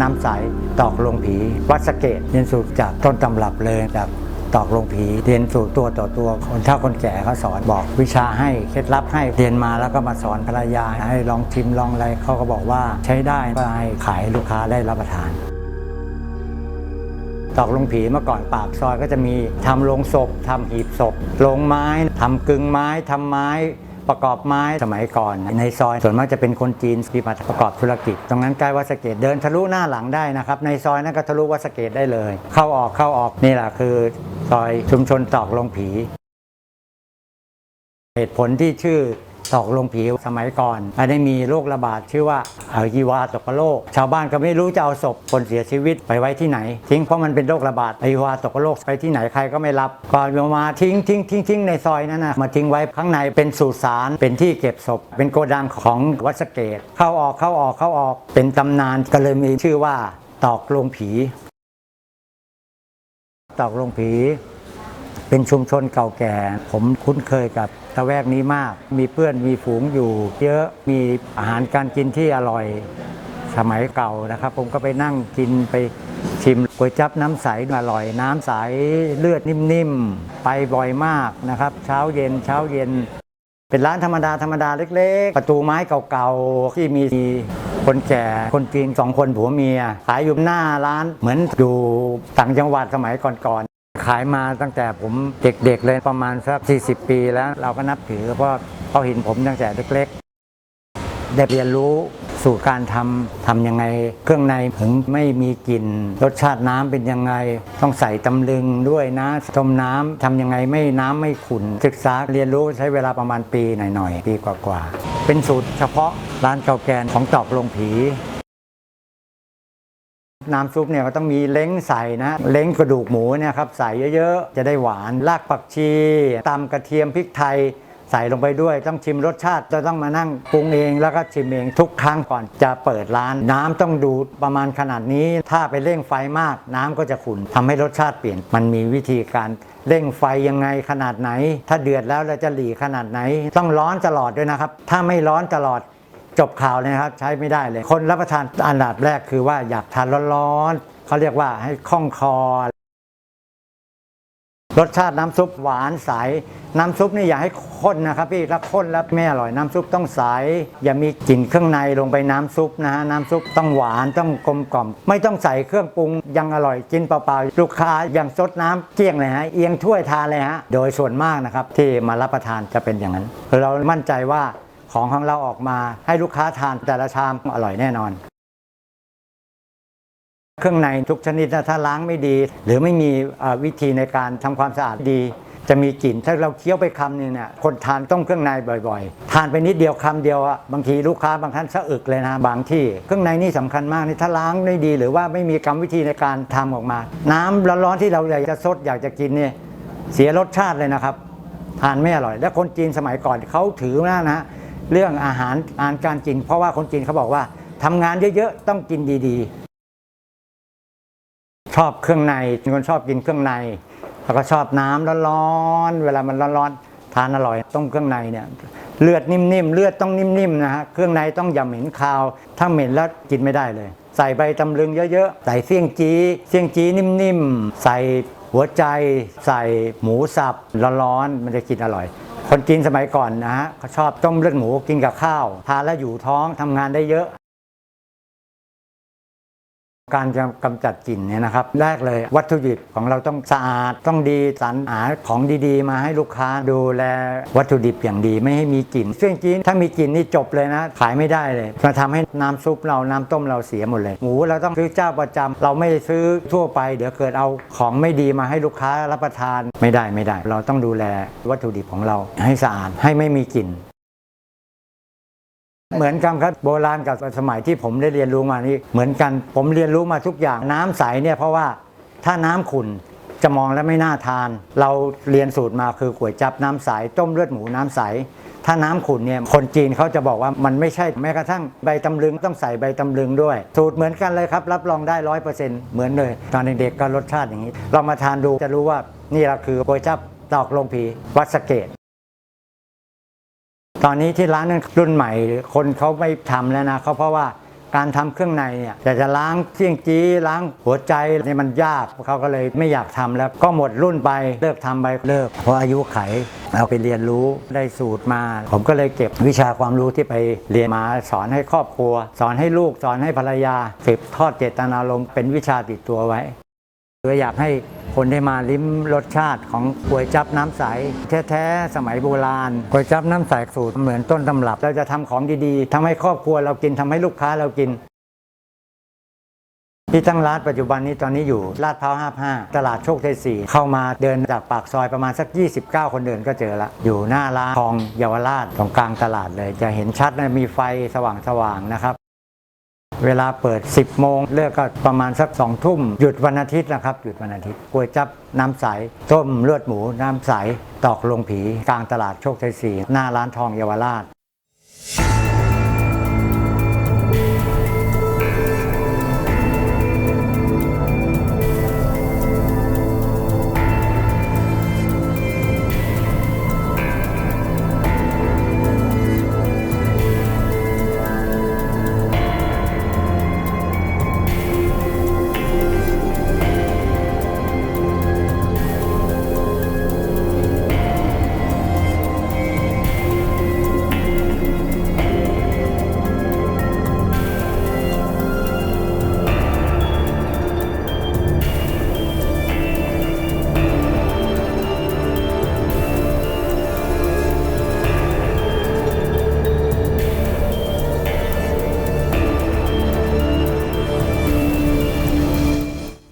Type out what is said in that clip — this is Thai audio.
น้ำใสตอกลงผีวัดสะเกตเรียนสูตรจากต้นตำรับเลยจากตอกลงผีเรียนสูตรตัวต่อตัวคนเฒ่าคนแก่เขาสอนบอก วิชาให้เคล็ดลับให้เรียนมาแล้วก็มาสอนภรรยาให้ลองชิมลองอะไรเขาก็บอกว่าใช้ได้ก็ให้ขายลูกค้าได้รับประทานตอกลงผีเมื่อก่อนปากซอยก็จะมีทำโลงศพทำหีบศพโลงไม้ทำกึ่งไม้ทำไม้ ประกอบไม้สมัยก่อน ในซอยส่วนมากจะเป็นคนจีนที่มาประกอบธุรกิจ ตรงนั้นใกล้วัดสเกตเดินทะลุหน้าหลังได้นะครับในซอยนั้นก็ทะลุวัดสเกตได้เลย เข้าออกเข้าออกนี่แหละคือซอยชุมชนตอกลงผี เหตุผลที่ชื่อตอกลงผีสมัยก่อนไม่ได้มีโรคระบาดชื่อว่าอายีวาตกโรคชาวบ้านก็ไม่รู้จะเอาศพคนเสียชีวิตไปไว้ที่ไหน ทิ้งเพราะมันเป็นโรคระบาดอายีวาตกโรคไปที่ไหนใครก็ไม่รับก็อามาทิ้งทิ้งทิ้งทิ้งในซอยนั้นนะมาทิ้งไว้ข้างในเป็นสุสานเป็นที่เก็บศพ เป็นโกดังของวัดสเกต เข้าออกเข้าออกเข้าออกเป็นตำนานก็เลยมีชื่อว่าตอกลงผี ตอกลงผี เป็นชุมชนเก่าแก่ ผมคุ้นเคยกับตะแวกนี้มาก มีเพื่อนมีฝูงอยู่ เยอะมีอาหารการกินที่อร่อยสมัยเก่านะครับ ผมก็ไปนั่งกินไปชิมก๋วยจับน้ำใสอร่อย น้ำใสเลือดนิ่มๆ ไปบ่อยมากนะครับ เช้าเย็นเช้าเย็น เป็นร้านธรรมดาธรรมดาเล็ก ๆ ประตูไม้เก่าๆ ที่มีคนแก่คนจีนสองคนผัวเมีย ขายอยู่หน้าร้านเหมือนอยู่ต่างจังหวัดสมัยก่อนๆ ขายมาตั้งแต่ผมเด็กๆเลยประมาณสัก 40 ปีแล้วเราก็นับถือเพราะเขาเห็นผมตั้งแต่เล็กๆ ได้เรียนรู้สู่การทำทำยังไง เครื่องในถึงไม่มีกลิ่นรสชาติน้ำเป็นยังไง ต้องใส่ตำลึงด้วยนะต้มน้ำทำยังไงไม่น้ำไม่ขุ่นศึกษาเรียนรู้ใช้เวลาประมาณปีหน่อยๆ ปีกว่าๆ เป็นสูตรเฉพาะร้านเก่าแก่ของตอกลงผี น้ำซุปเนี่ยก็ต้องมีเล้งใส่นะเล้งกระดูกหมูเนี่ยครับใส่เยอะๆ จะได้หวานรากผักชีตำกระเทียมพริกไทยใส่ลงไปด้วยต้องชิมรสชาติจะต้องมานั่งปรุงเองแล้วก็ชิมเองทุกครั้งก่อนจะเปิดร้าน น้ำต้องดูดประมาณขนาดนี้ ถ้าไปเร่งไฟมาก น้ำก็จะขุ่นทำให้รสชาติเปลี่ยน มันมีวิธีการเร่งไฟยังไงขนาดไหน ถ้าเดือดแล้วเราจะหลีขนาดไหน ต้องร้อนตลอดด้วยนะครับ ถ้าไม่ร้อนตลอด จบข่าวเลยครับใช้ไม่ได้เลย คนรับประทานอันดับแรกคือว่าอยากทานร้อนๆเขาเรียกว่าให้คล่องคอ รสชาติน้ำซุปหวานใส น้ำซุปนี่อย่าให้ข้นนะครับพี่ถ้าข้นแล้วไม่อร่อยน้ำซุปต้องใส อย่ามีกลิ่นเครื่องในลงไปน้ำซุปนะฮะน้ำซุปต้องหวานต้องกลมกล่อม ไม่ต้องใส่เครื่องปรุงยังอร่อยกินเปล่าๆลูกค้ายังซดน้ำเกลี้ยงเลยฮะเอียงถ้วยทานเลยฮะโดยส่วนมากนะครับที่มารับประทานจะเป็นอย่างนั้น เรามั่นใจว่า ของของเราออกมาให้ลูกค้าทานแต่ละชามอร่อยแน่นอน เครื่องในทุกชนิดนะถ้าล้างไม่ดี หรือไม่มีวิธีในการทำความสะอาดดี จะมีกลิ่นถ้าเราเคี้ยวไปคำนึงเนี่ยคนทานต้องเครื่องในบ่อยๆ ทานไปนิดเดียวคำเดียวอะบางทีลูกค้าบางท่านสะอึกเลยนะบางที่ เครื่องในนี่สำคัญมากนี่ถ้าล้างไม่ดี หรือว่าไม่มีกรรมวิธีในการทำออกมา น้ำร้อนๆที่เราอยากจะซดอยากจะกินเนี่ยเสียรสชาติเลยนะครับทานไม่อร่อย และคนจีนสมัยก่อนเขาถือมานะ เรื่องอาหารอาหารการกิน เพราะว่าคนจีนเขาบอกว่าทำงานเยอะๆต้องกินดีๆ ชอบเครื่องในเป็นคนชอบกินเครื่องใน แล้วก็ชอบน้ำร้อนๆเวลามันร้อนๆทานอร่อยต้มเครื่องในเนี่ยเลือดนิ่มๆเลือดต้องนิ่มๆนะฮะเครื่องในต้องอย่าเหม็นคาวถ้าเหม็นแล้วกินไม่ได้เลย ใส่ใบตำลึงเยอะๆใส่เสี่ยงจีเสี่ยงจีนิ่มๆใส่หัวใจใส่หมูสับร้อนๆมันจะกินอร่อย คนจีนสมัยก่อนนะฮะเขาชอบต้มเลือดหมูกินกับข้าวทานแล้วอยู่ท้องทำงานได้เยอะ การจะกำจัดกลิ่นเนี่ยนะครับแรกเลยวัตถุดิบของเราต้องสะอาดต้องดีสรรหาของดีๆ มาให้ลูกค้าดูแลวัตถุดิบอย่างดีไม่ให้มีกลิ่นเสี่ยงจีนถ้ามีกลิ่นนี่จบเลยนะขายไม่ได้เลยมาทำให้น้ำซุปเราน้ำต้มเราเสียหมดเลยหมูเราต้องซื้อเจ้าประจำเราไม่ซื้อทั่วไป เดี๋ยวเกิดเอาของไม่ดีมาให้ลูกค้ารับประทานไม่ได้ไม่ได้ เราต้องดูแลวัตถุดิบของเราให้สะอาดให้ไม่มีกลิ่น เหมือนกันครับโบราณกับสมัยที่ผมได้เรียนรู้มานี่เหมือนกันผมเรียนรู้มาทุกอย่างน้ำใสเนี่ยเพราะว่าถ้าน้ำขุ่นจะมองแล้วไม่น่าทาน เราเรียนสูตรมาคือก๋วยจับน้ำใสต้มเลือดหมูน้ำใส ถ้าน้ำขุ่นเนี่ยคนจีนเขาจะบอกว่ามันไม่ใช่แม้กระทั่งใบตำลึงต้องใส่ใบตำลึงด้วย สูตรเหมือนกันเลยครับ รับรองได้ร้อยเปอร์เซ็นต์เหมือนเลยตอนเด็กๆก็รสชาติอย่างนี้ลองมาทานดูจะรู้ว่านี่แหละคือก๋วยจับตอกลงผีวัดสเกต ตอนนี้ที่ร้านนั้นรุ่นใหม่ คนเขาไม่ทำแล้วนะเขาเพราะว่าการทำเครื่องในเนี่ยแต่จะล้างเที่ยงจี้ล้างหัวใจเนี่ยมันยากเขาก็เลยไม่อยากทำแล้วก็หมดรุ่นไปเลิกทำไปเลิกเพราะอายุไขเอาไปเรียนรู้ได้สูตรมา ผมก็เลยเก็บวิชาความรู้ที่ไปเรียนมาสอนให้ครอบครัว สอนให้ลูกสอนให้ภรรยาสืบทอดเจตนารมณ์เป็นวิชาติดตัวไว้คืออยากให้ คนได้มาลิ้มรสชาติของก๋วยจับน้ำใส แท้ๆ สมัยโบราณก๋วยจับน้ำใสสูตรเหมือนต้นตำรับ เราจะทำของดีๆทำให้ครอบครัวเรากินทำให้ลูกค้าเรากินที่ตั้งร้านปัจจุบันนี้ตอนนี้อยู่ลาดพร้าว 55 ตลาดโชคชัย 4 เข้ามาเดินจากปากซอยประมาณสัก 29 คนเดินก็เจอละ อยู่หน้าร้านทองเยาวราชตรงกลางตลาดเลย จะเห็นชัดนะมีไฟสว่างๆนะครับ เวลาเปิด 10 โมง เลิกก็ประมาณสัก2ทุ่ม หยุดวันอาทิตย์นะครับ หยุดวันอาทิตย์ก๋วยจับน้ำใส ต้มเลือดหมูน้ำใส ตอกลงผี กลางตลาดโชคชัย4หน้าร้านทองเยาวราช